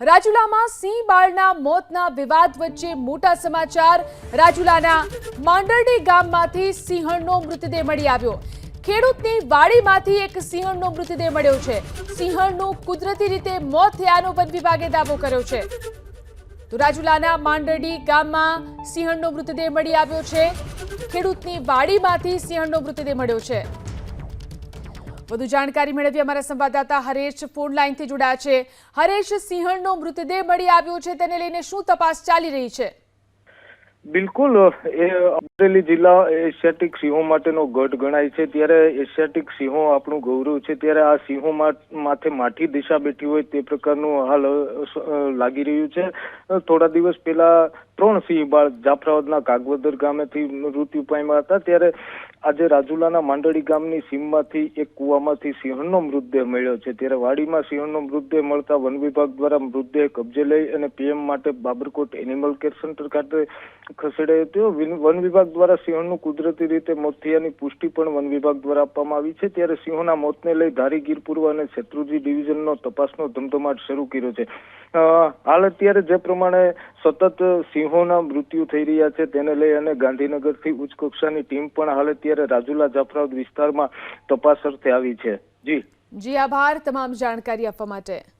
રાજુલામાં સિંહ બાળના મોતના વિવાદ વચ્ચે મોટા સમાચાર. રાજુલાના માંડરડી ગામમાંથી સિંહણનો મૃતદેહ મળી આવ્યો. ખેડૂતની વાડીમાંથી એક સિંહણનો મૃતદેહ મળ્યો છે. સિંહણનું કુદરતી રીતે મોત થયાનો વન વિભાગે દાવો કર્યો છે. તો રાજુલાના માંડરડી ગામમાં સિંહણનો મૃતદેહ મળી આવ્યો છે. ખેડૂતની વાડીમાંથી સિંહણનો મૃતદેહ મળ્યો છે. વધુ જાણકારી મેળવી અમારા સંવાદદાતા હરેશ ફોન લાઈનથી જોડાયા છે. હરેશ સિંહણનો મૃતદેહ મળી આવ્યો છે. તેને લઈને શું તપાસ ચાલી રહી છે? બિલકુલ એ અમરેલી જિલ્લા એશિયાટિક સિંહો માટેનો ગઢ ગણાય છે. ત્યારે એશિયાટિક સિંહો આપણું ગૌરવ છે. ત્યારે આ સિંહો માથે માઠી દિશા બેઠી હોય તે પ્રકારનું હાલ લાગી રહ્યું છે. થોડા દિવસ પહેલા ત્રણ સિંહ બાળ જાફરાબાદના કાગવદર ગામેથી મૃત્યુ પામ્યા હતા. ત્યારે આજે રાજુલાના માંડળી ગામની સીમમાંથી એક કુવામાંથી સિંહણનો મૃતદેહ મળ્યો છે. ત્યારે વાડીમાં સિંહણનો મૃતદેહ મળતા વન વિભાગ દ્વારા મૃતદેહ કબજે લઈ અને પીએમ માટે બાબરકોટ એનિમલ કેર સેન્ટર ખાતે ખસેડાયો હતો. વન વિભાગ દ્વારા સિંહણનું કુદરતી રીતે મોત થયાની પુષ્ટિ પણ વન વિભાગ દ્વારા આપવામાં આવી છે. ત્યારે સિંહોના મોતને લઈ ધારી ગીર અને શેત્રુંજી ડિવિઝનનો તપાસનો ધમધમાટ શરૂ કર્યો છે. હાલ અત્યારે જે પ્રમાણે સતત સિંહોના મૃત્યુ થઈ રહ્યા છે, તેને લઈ અને ગાંધીનગરથી ઉચ્ચ કક્ષાની ટીમ પણ હાલ અત્યારે રાજુલા જાફરાબાદ વિસ્તારમાં તપાસ અર્થે આવી છે. જી. જી, આભાર. તમામ જાણકારી આપવા માટે.